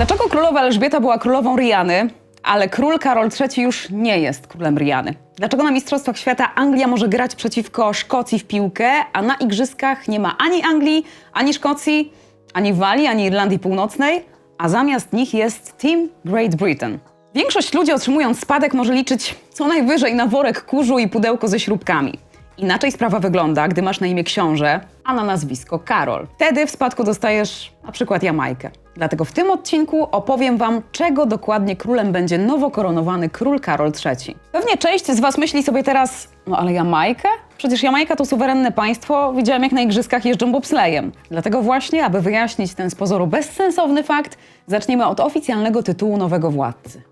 Dlaczego królowa Elżbieta była królową Riany, ale król Karol III już nie jest królem Riany? Dlaczego na Mistrzostwach Świata Anglia może grać przeciwko Szkocji w piłkę, a na Igrzyskach nie ma ani Anglii, ani Szkocji, ani Walii, ani Irlandii Północnej, a zamiast nich jest Team Great Britain? Większość ludzi otrzymując spadek może liczyć co najwyżej na worek kurzu i pudełko ze śrubkami. Inaczej sprawa wygląda, gdy masz na imię książę, a na nazwisko Karol. Wtedy w spadku dostajesz na przykład Jamajkę. Dlatego w tym odcinku opowiem Wam, czego dokładnie królem będzie nowo koronowany król Karol III. Pewnie część z Was myśli sobie teraz, no ale Jamajkę? Przecież Jamajka to suwerenne państwo, widziałem jak na igrzyskach jeżdżą bobslejem. Dlatego właśnie, aby wyjaśnić ten z pozoru bezsensowny fakt, zaczniemy od oficjalnego tytułu nowego władcy.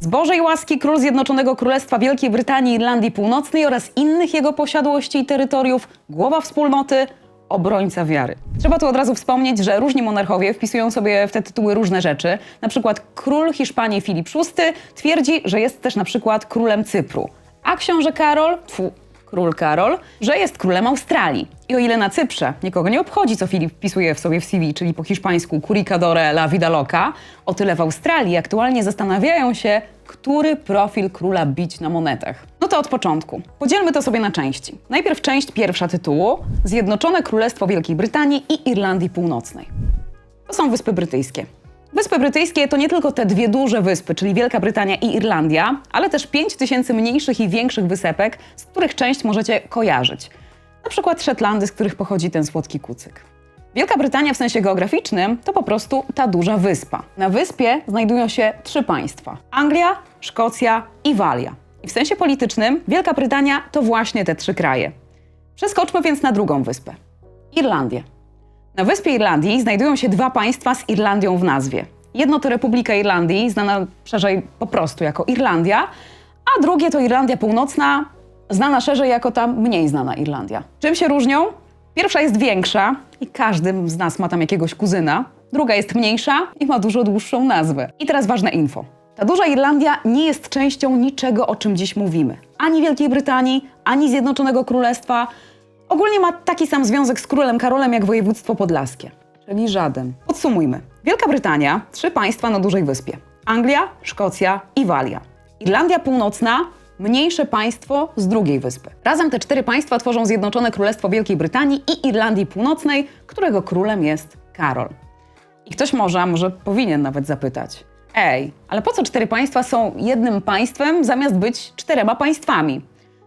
Z Bożej łaski król Zjednoczonego Królestwa Wielkiej Brytanii i Irlandii Północnej oraz innych jego posiadłości i terytoriów, głowa wspólnoty, obrońca wiary. Trzeba tu od razu wspomnieć, że różni monarchowie wpisują sobie w te tytuły różne rzeczy. Na przykład król Hiszpanii Filip VI twierdzi, że jest też na przykład królem Cypru, a książę Karol, tfu, król Karol, że jest królem Australii. I o ile na Cyprze nikogo nie obchodzi, co Filip wpisuje w sobie w CV, czyli po hiszpańsku Curicadore la vida loca, o tyle w Australii aktualnie zastanawiają się, który profil króla bić na monetach. To od początku. Podzielmy to sobie na części. Najpierw część pierwsza tytułu Zjednoczone Królestwo Wielkiej Brytanii i Irlandii Północnej. To są Wyspy Brytyjskie. Wyspy Brytyjskie to nie tylko te dwie duże wyspy, czyli Wielka Brytania i Irlandia, ale też 5 tysięcy mniejszych i większych wysepek, z których część możecie kojarzyć. Na przykład Szetlandy, z których pochodzi ten słodki kucyk. Wielka Brytania w sensie geograficznym to po prostu ta duża wyspa. Na wyspie znajdują się trzy państwa: Anglia, Szkocja i Walia. I w sensie politycznym Wielka Brytania to właśnie te trzy kraje. Przeskoczmy więc na drugą wyspę Irlandię. Na wyspie Irlandii znajdują się dwa państwa z Irlandią w nazwie. Jedno to Republika Irlandii, znana szerzej po prostu jako Irlandia, a drugie to Irlandia Północna, znana szerzej jako ta mniej znana Irlandia. Czym się różnią? Pierwsza jest większa i każdy z nas ma tam jakiegoś kuzyna. Druga jest mniejsza i ma dużo dłuższą nazwę. I teraz ważne info. Ta duża Irlandia nie jest częścią niczego, o czym dziś mówimy. Ani Wielkiej Brytanii, ani Zjednoczonego Królestwa. Ogólnie ma taki sam związek z królem Karolem jak województwo podlaskie, czyli żaden. Podsumujmy. Wielka Brytania, trzy państwa na dużej wyspie. Anglia, Szkocja i Walia. Irlandia Północna, mniejsze państwo z drugiej wyspy. Razem te cztery państwa tworzą Zjednoczone Królestwo Wielkiej Brytanii i Irlandii Północnej, którego królem jest Karol. I ktoś może, a może powinien nawet zapytać: Ej, ale po co cztery państwa są jednym państwem zamiast być czterema państwami?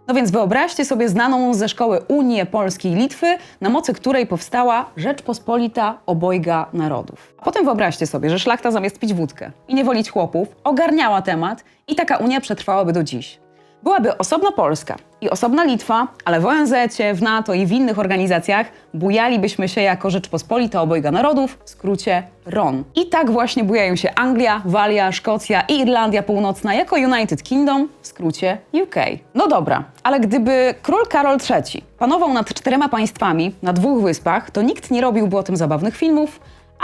No więc wyobraźcie sobie znaną ze szkoły Unię Polski i Litwy, na mocy której powstała Rzeczpospolita Obojga Narodów. A potem wyobraźcie sobie, że szlachta zamiast pić wódkę i nie wolić chłopów, ogarniała temat i taka Unia przetrwałaby do dziś. Byłaby osobna Polska i osobna Litwa, ale w ONZ, w NATO i w innych organizacjach bujalibyśmy się jako Rzeczpospolita Obojga Narodów, w skrócie RON. I tak właśnie bujają się Anglia, Walia, Szkocja i Irlandia Północna jako United Kingdom, w skrócie UK. No dobra, ale gdyby król Karol III panował nad czterema państwami na dwóch wyspach, to nikt nie robiłby o tym zabawnych filmów,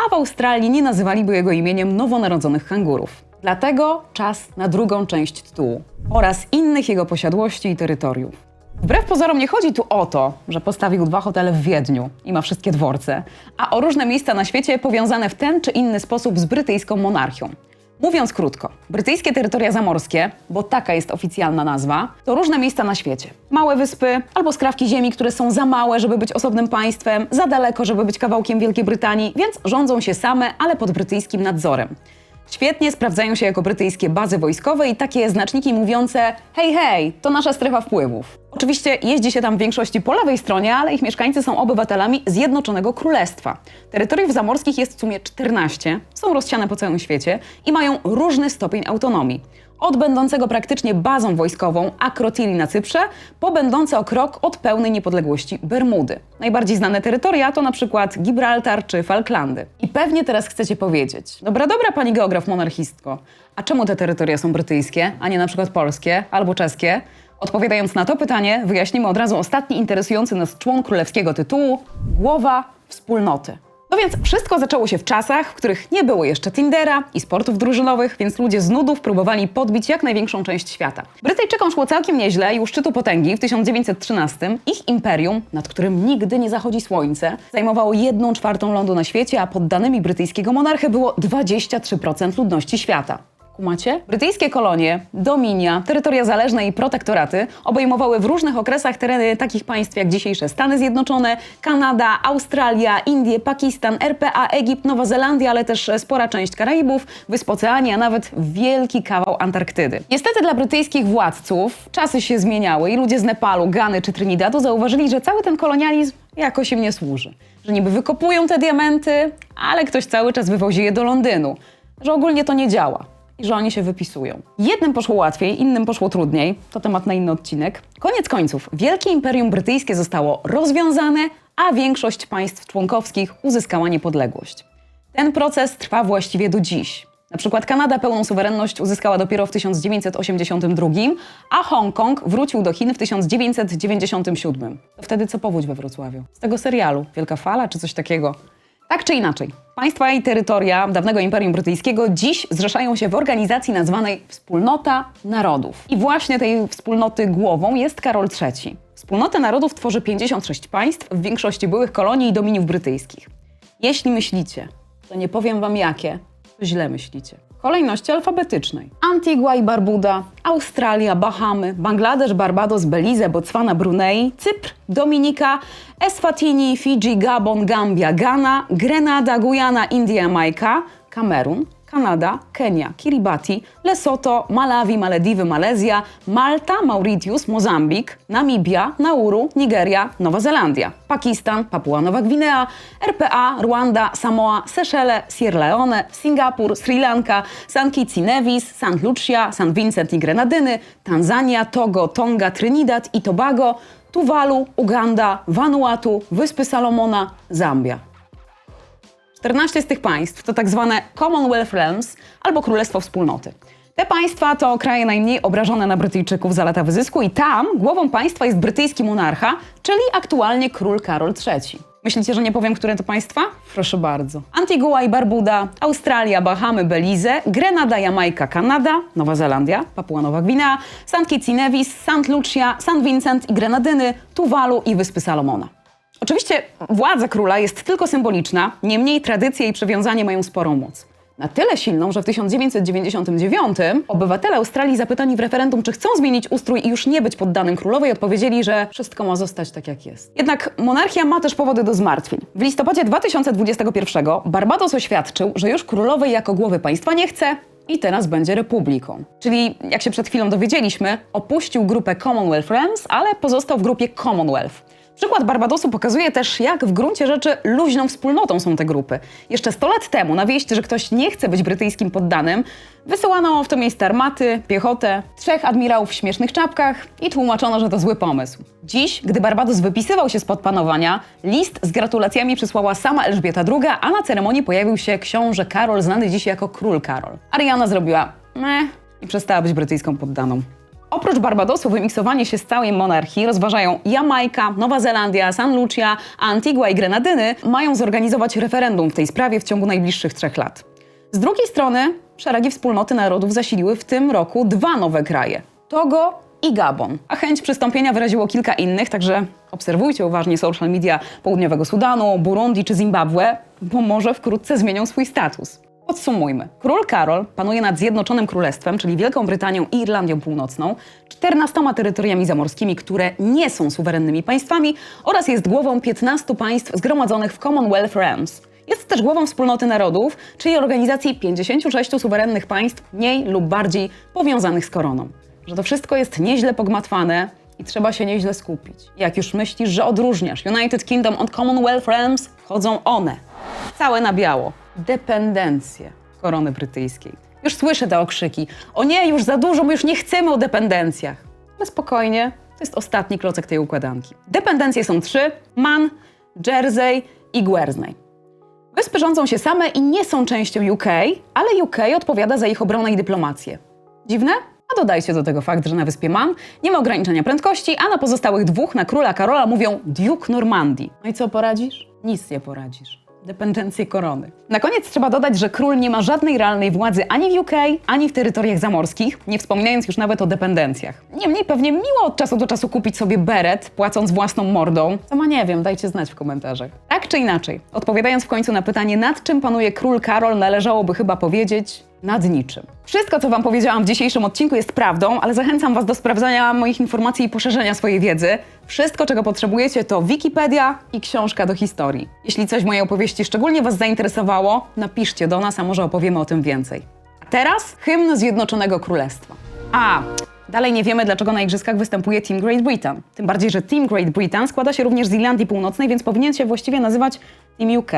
a w Australii nie nazywaliby jego imieniem nowonarodzonych kangurów. Dlatego czas na drugą część tytułu oraz innych jego posiadłości i terytoriów. Wbrew pozorom nie chodzi tu o to, że postawił dwa hotele w Wiedniu i ma wszystkie dworce, a o różne miejsca na świecie powiązane w ten czy inny sposób z brytyjską monarchią. Mówiąc krótko, brytyjskie terytoria zamorskie, bo taka jest oficjalna nazwa, to różne miejsca na świecie. Małe wyspy albo skrawki ziemi, które są za małe, żeby być osobnym państwem, za daleko, żeby być kawałkiem Wielkiej Brytanii, więc rządzą się same, ale pod brytyjskim nadzorem. Świetnie sprawdzają się jako brytyjskie bazy wojskowe i takie znaczniki mówiące hej, hej, to nasza strefa wpływów. Oczywiście jeździ się tam w większości po lewej stronie, ale ich mieszkańcy są obywatelami Zjednoczonego Królestwa. Terytoriów zamorskich jest w sumie 14, są rozsiane po całym świecie i mają różny stopień autonomii. Od będącego praktycznie bazą wojskową Akrotiri na Cyprze, po będące o krok od pełnej niepodległości Bermudy. Najbardziej znane terytoria to na przykład Gibraltar czy Falklandy. I pewnie teraz chcecie powiedzieć, dobra, dobra pani geograf monarchistko, a czemu te terytoria są brytyjskie, a nie na przykład polskie albo czeskie? Odpowiadając na to pytanie, wyjaśnimy od razu ostatni interesujący nas człon królewskiego tytułu głowa wspólnoty. No więc wszystko zaczęło się w czasach, w których nie było jeszcze Tindera i sportów drużynowych, więc ludzie z nudów próbowali podbić jak największą część świata. Brytyjczykom szło całkiem nieźle i u szczytu potęgi w 1913 ich imperium, nad którym nigdy nie zachodzi słońce, zajmowało jedną czwartą lądu na świecie, a poddanymi brytyjskiego monarchy było 23% ludności świata. Kumacie? Brytyjskie kolonie, dominia, terytoria zależne i protektoraty obejmowały w różnych okresach tereny takich państw jak dzisiejsze Stany Zjednoczone, Kanada, Australia, Indie, Pakistan, RPA, Egipt, Nowa Zelandia, ale też spora część Karaibów, Wysp Oceanii, a nawet wielki kawał Antarktydy. Niestety dla brytyjskich władców czasy się zmieniały i ludzie z Nepalu, Gany czy Trinidadu zauważyli, że cały ten kolonializm jakoś im nie służy. Że niby wykopują te diamenty, ale ktoś cały czas wywozi je do Londynu. Że ogólnie to nie działa że oni się wypisują. Jednym poszło łatwiej, innym poszło trudniej. To temat na inny odcinek. Koniec końców, Wielkie Imperium Brytyjskie zostało rozwiązane, a większość państw członkowskich uzyskała niepodległość. Ten proces trwa właściwie do dziś. Na przykład Kanada pełną suwerenność uzyskała dopiero w 1982, a Hongkong wrócił do Chin w 1997. To wtedy co powódź we Wrocławiu? Z tego serialu Wielka Fala czy coś takiego. Tak czy inaczej, państwa i terytoria dawnego Imperium Brytyjskiego dziś zrzeszają się w organizacji nazwanej Wspólnota Narodów. I właśnie tej wspólnoty głową jest Karol III. Wspólnotę Narodów tworzy 56 państw, w większości byłych kolonii i dominiów brytyjskich. Jeśli myślicie, to nie powiem wam jakie, to źle myślicie. Kolejności alfabetycznej. Antigua i Barbuda, Australia, Bahamy, Bangladesz, Barbados, Belize, Botswana, Brunei, Cypr, Dominika, Eswatini, Fidżi, Gabon, Gambia, Ghana, Grenada, Gujana, India, Jamajka, Kamerun, Kanada, Kenia, Kiribati, Lesotho, Malawi, Malediwy, Malezja, Malta, Mauritius, Mozambik, Namibia, Nauru, Nigeria, Nowa Zelandia, Pakistan, Papua Nowa Gwinea, RPA, Rwanda, Samoa, Seszele, Sierra Leone, Singapur, Sri Lanka, San Kitts i Nevis, St. Lucia, St. Vincent i Grenadyny, Tanzania, Togo, Tonga, Trinidad i Tobago, Tuwalu, Uganda, Vanuatu, Wyspy Salomona, Zambia. 14 z tych państw to tak zwane Commonwealth Realms albo Królestwo Wspólnoty. Te państwa to kraje najmniej obrażone na Brytyjczyków za lata wyzysku i tam głową państwa jest brytyjski monarcha, czyli aktualnie król Karol III. Myślicie, że nie powiem, które to państwa? Proszę bardzo. Antigua i Barbuda, Australia, Bahamy, Belize, Grenada, Jamajka, Kanada, Nowa Zelandia, Papua Nowa Gwinea, St. Kitts i Nevis, St. Lucia, St. Vincent i Grenadyny, Tuwalu i Wyspy Salomona. Oczywiście władza króla jest tylko symboliczna, niemniej tradycje i przywiązanie mają sporą moc. Na tyle silną, że w 1999 obywatele Australii zapytani w referendum, czy chcą zmienić ustrój i już nie być poddanym królowej, odpowiedzieli, że wszystko ma zostać tak, jak jest. Jednak monarchia ma też powody do zmartwień. W listopadzie 2021 Barbados oświadczył, że już królowej jako głowy państwa nie chce, i teraz będzie republiką. Czyli, jak się przed chwilą dowiedzieliśmy, opuścił grupę Commonwealth Realms, ale pozostał w grupie Commonwealth. Przykład Barbadosu pokazuje też, jak w gruncie rzeczy luźną wspólnotą są te grupy. Jeszcze 100 lat temu na wieść, że ktoś nie chce być brytyjskim poddanym, wysyłano w to miejsce armaty, piechotę, trzech admirałów w śmiesznych czapkach i tłumaczono, że to zły pomysł. Dziś, gdy Barbados wypisywał się spod panowania, list z gratulacjami przysłała sama Elżbieta II, a na ceremonii pojawił się książę Karol, znany dziś jako król Karol. Ariana zrobiła meh i przestała być brytyjską poddaną. Oprócz Barbadosu wymiksowanie się z całej monarchii rozważają Jamajka, Nowa Zelandia, San Lucia, Antigua i Grenadyny mają zorganizować referendum w tej sprawie w ciągu najbliższych trzech lat. Z drugiej strony szeregi wspólnoty narodów zasiliły w tym roku dwa nowe kraje Togo i Gabon. A chęć przystąpienia wyraziło kilka innych, także obserwujcie uważnie social media Południowego Sudanu, Burundi czy Zimbabwe, bo może wkrótce zmienią swój status. Podsumujmy. Król Karol panuje nad Zjednoczonym Królestwem, czyli Wielką Brytanią i Irlandią Północną, 14 terytoriami zamorskimi, które nie są suwerennymi państwami oraz jest głową 15 państw zgromadzonych w Commonwealth Realms. Jest też głową wspólnoty narodów, czyli organizacji 56 suwerennych państw mniej lub bardziej powiązanych z koroną. Że to wszystko jest nieźle pogmatwane i trzeba się nieźle skupić. Jak już myślisz, że odróżniasz United Kingdom od Commonwealth Realms, wchodzą one. Całe na biało. Dependencje korony brytyjskiej. Już słyszę te okrzyki. O nie, już za dużo, my już nie chcemy o dependencjach. Ale spokojnie, to jest ostatni klocek tej układanki. Dependencje są trzy: Man, Jersey i Guernsey. Wyspy rządzą się same i nie są częścią UK, ale UK odpowiada za ich obronę i dyplomację. Dziwne? A dodajcie do tego fakt, że na wyspie Man nie ma ograniczenia prędkości, a na pozostałych dwóch, na króla Karola, mówią Duke Normandii. No i co poradzisz? Nic nie poradzisz. Dependencję korony. Na koniec trzeba dodać, że król nie ma żadnej realnej władzy ani w UK, ani w terytoriach zamorskich, nie wspominając już nawet o dependencjach. Niemniej pewnie miło od czasu do czasu kupić sobie beret, płacąc własną mordą. Sama nie wiem, dajcie znać w komentarzach. Tak czy inaczej, odpowiadając w końcu na pytanie, nad czym panuje król Karol, należałoby chyba powiedzieć nad niczym. Wszystko, co Wam powiedziałam w dzisiejszym odcinku jest prawdą, ale zachęcam Was do sprawdzania moich informacji i poszerzenia swojej wiedzy. Wszystko, czego potrzebujecie, to Wikipedia i książka do historii. Jeśli coś mojej opowieści szczególnie Was zainteresowało, napiszcie do nas, a może opowiemy o tym więcej. A teraz hymn Zjednoczonego Królestwa. A, dalej nie wiemy, dlaczego na igrzyskach występuje Team Great Britain. Tym bardziej, że Team Great Britain składa się również z Irlandii Północnej, więc powinien się właściwie nazywać Team UK.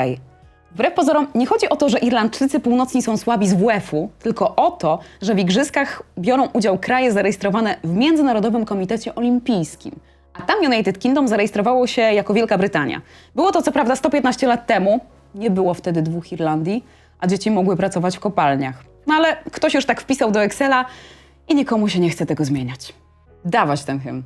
Wbrew pozorom nie chodzi o to, że Irlandczycy północni są słabi z WF-u, tylko o to, że w igrzyskach biorą udział kraje zarejestrowane w Międzynarodowym Komitecie Olimpijskim. A tam United Kingdom zarejestrowało się jako Wielka Brytania. Było to co prawda 115 lat temu, nie było wtedy dwóch Irlandii, a dzieci mogły pracować w kopalniach. No ale ktoś już tak wpisał do Excela i nikomu się nie chce tego zmieniać. Dawać ten hymn.